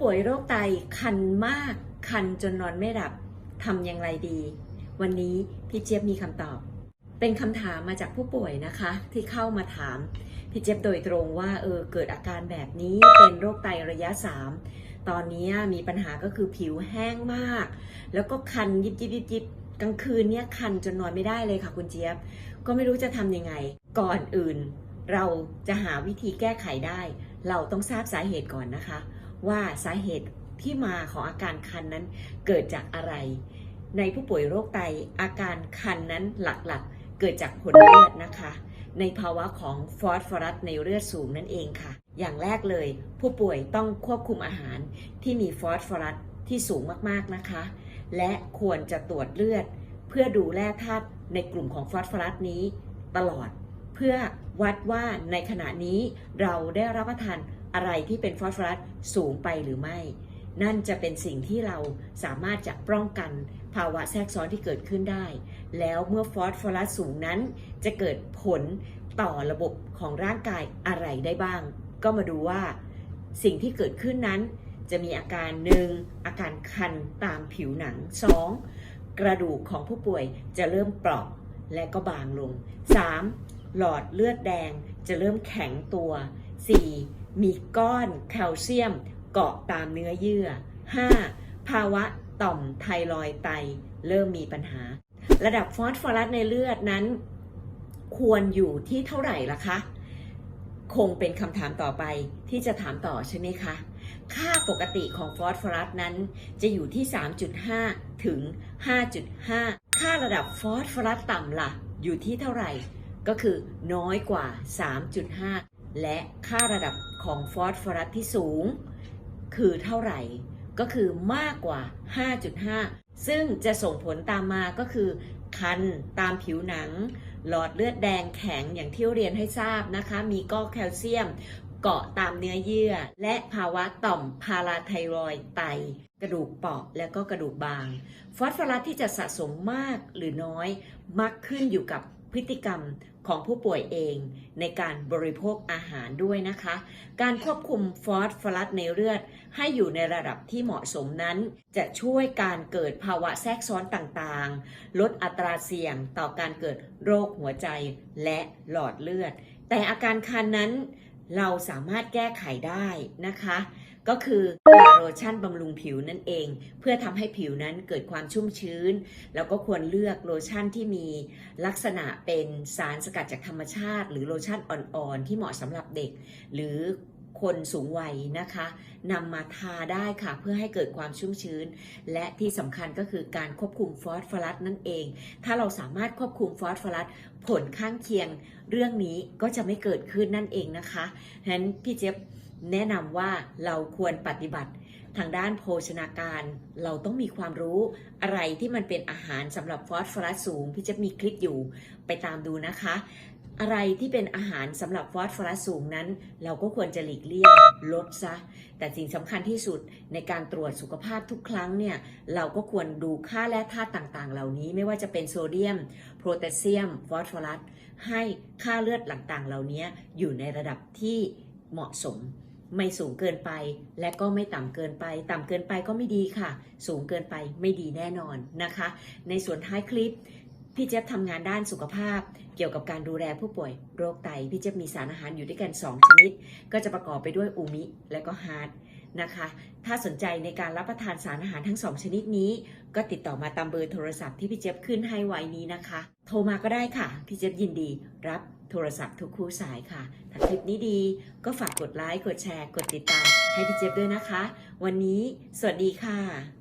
ป่วยโรคไตคันมาก คันจนนอนไม่หลับทำอย่างไรดี วันนี้พี่เจี๊ยบมีคำตอบ เป็นคำถามมาจากผู้ป่วยนะคะ ที่เข้ามาถามพี่เจี๊ยบโดยตรงว่าเออเกิดอาการแบบนี้เป็นโรคไตระยะ 3 ตอนนี้มีปัญหาก็คือผิวแห้งมาก แล้วก็คันยิบยิบยิบยิบกลางคืนเนี่ยคันจนนอนไม่ได้เลยค่ะคุณเจี๊ยบ ก็ไม่รู้จะทำยังไง ก่อนอื่น เราจะหาวิธีแก้ไขได้ เราต้องทราบสาเหตุก่อนนะคะ ว่าสาเหตุที่มาของอาการคันนั้นเกิดจากอะไร ในผู้ป่วยโรคไตอาการคันนั้นหลักๆ เกิดจากผลเลือดนะคะ ในภาวะของฟอสฟอรัสในเลือดสูงนั่นเองค่ะ อย่างแรกเลย ผู้ป่วยต้องควบคุมอาหารที่มีฟอสฟอรัสที่สูงมากๆนะคะ และควรจะตรวจเลือด เพื่อดูแร่ธาตุในกลุ่มของฟอสฟอรัสนี้ตลอด เพื่อวัดว่าในขณะนี้เราได้รับประทาน อะไรที่เป็นฟอสฟอรัสสูงไปหรือไม่ นั่นจะเป็นสิ่งที่เราสามารถจะป้องกันภาวะแทรกซ้อนที่เกิดขึ้นได้ แล้วเมื่อฟอสฟอรัสสูงนั้น จะเกิดผลต่อระบบของร่างกายอะไรได้บ้าง ก็มาดูว่า สิ่งที่เกิดขึ้นนั้น จะมีอาการหนึ่งอาการคันตามผิวหนัง 2. กระดูกของผู้ป่วยจะเริ่มเปราะและก็บางลง 3. หลอดเลือดแดงจะเริ่มแข็งตัว 4. มีก้อนแคลเซียมเกาะตามเนื้อเยื่อ 5. ภาวะต่อมไทรอยไตเริ่มมีปัญหา ระดับฟอสฟอรัสในเลือดนั้น ควรอยู่ที่เท่าไหร่ล่ะคะ คงเป็นคำถามต่อไปที่จะถามต่อใช่ไหมคะ ค่าปกติของฟอสฟอรัสนั้น จะอยู่ที่ 3.5 ถึง 5.5 ค่าระดับฟอสฟอรัสต่ำล่ะ อยู่ที่เท่าไหร่ ก็คือน้อยกว่า 3.5 และค่าระดับของฟอสฟอรัสที่สูง คือเท่าไหร่ ก็คือมากกว่า 5.5 ซึ่งจะส่งผลตามมาก็คือ คันตามผิวหนัง หลอดเลือดแดงแข็งอย่างที่เรียนให้ทราบนะคะ มีก้อแคลเซียมเกาะตามเนื้อเยื่อ และภาวะต่อมพาราไทรอยไต กระดูกเปราะและก็กระดูกบาง ฟอสฟอรัสที่จะสะสมมากหรือน้อย มักขึ้นอยู่กับ พฤติกรรมของผู้ป่วยเองในการบริโภคอาหารด้วยนะคะ การควบคุมฟอสฟอรัสในเลือด ให้อยู่ในระดับที่เหมาะสมนั้น จะช่วยการเกิดภาวะแทรกซ้อนต่างๆ ลดอัตราเสี่ยงต่อการเกิดโรคหัวใจและหลอดเลือด แต่อาการคันนั้นเราสามารถแก้ไขได้นะคะ ก็คือทาโลชั่นบำรุงผิวนั่นเอง เพื่อทำให้ผิวนั้นเกิดความชุ่มชื้น แล้วก็ควรเลือกโลชั่นที่มีลักษณะเป็นสารสกัดจากธรรมชาติ หรือโลชั่นอ่อนๆที่เหมาะสำหรับเด็ก หรือ คนสูงวัยนะคะนำมาทาได้ค่ะ เพื่อให้เกิดความชุ่มชื้น และที่สำคัญก็คือการควบคุมฟอสฟอรัสนั่นเอง ถ้าเราสามารถควบคุมฟอสฟอรัสผลข้างเคียง เรื่องนี้ก็จะไม่เกิดขึ้นนั่นเองนะคะฉะนั้นพี่เจ๊บแนะนำว่าเราควรปฏิบัติทางด้านโภชนาการเราต้องมีความรู้อะไรที่มันเป็นอาหารสำหรับฟอสฟอรัสสูง พี่เจี๊ยบมีคลิปอยู่ไปตามดูนะคะ อะไรที่เป็นอาหารสำหรับฟอสฟอรัสสูงนั้น เราก็ควรจะหลีกเลี่ยงลดซะ แต่สิ่งสำคัญที่สุดในการตรวจสุขภาพทุกครั้งเนี่ย เราก็ควรดูค่าแร่ธาตุต่างๆ เหล่านี้ไม่ว่าจะเป็นโซเดียม โพแทสเซียม ฟอสฟอรัส ให้ค่าเลือดต่างๆ เหล่านี้อยู่ในระดับที่เหมาะสม ไม่สูงเกินไปและก็ไม่ต่ำเกินไป ต่ำเกินไปก็ไม่ดีค่ะ สูงเกินไปไม่ดีแน่นอนนะคะ ในส่วนท้ายคลิป พี่เจี๊ยบทำงานด้านสุขภาพ เกี่ยวกับการดูแลผู้ป่วยโรคไต พี่เจี๊ยบมีสารอาหารอยู่ด้วยกัน 2 ชนิด ก็จะประกอบไปด้วยอูมิและก็ฮาร์ดนะคะ ถ้าสนใจในการรับประทานสารอาหารทั้ง 2 ชนิดนี้ ก็ติดต่อมาตามเบอร์โทรศัพท์ที่พี่เจี๊ยบขึ้นให้ไว้นี้นะคะ โทรมาก็ได้ค่ะ พี่เจี๊ยบยินดี รับโทรศัพท์ทุกคู่สายค่ะ ถ้าคลิปนี้ดีก็ฝากกดไลค์ กดแชร์ กดติดตามให้พี่เจี๊ยบด้วยนะคะ วันนี้สวัสดีค่ะ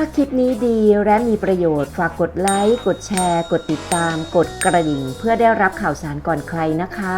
ถ้าคลิปนี้ดีและมีประโยชน์ฝากกดไลค์ กดแชร์ กดติดตาม กดกระดิ่ง เพื่อได้รับข่าวสารก่อนใครนะคะ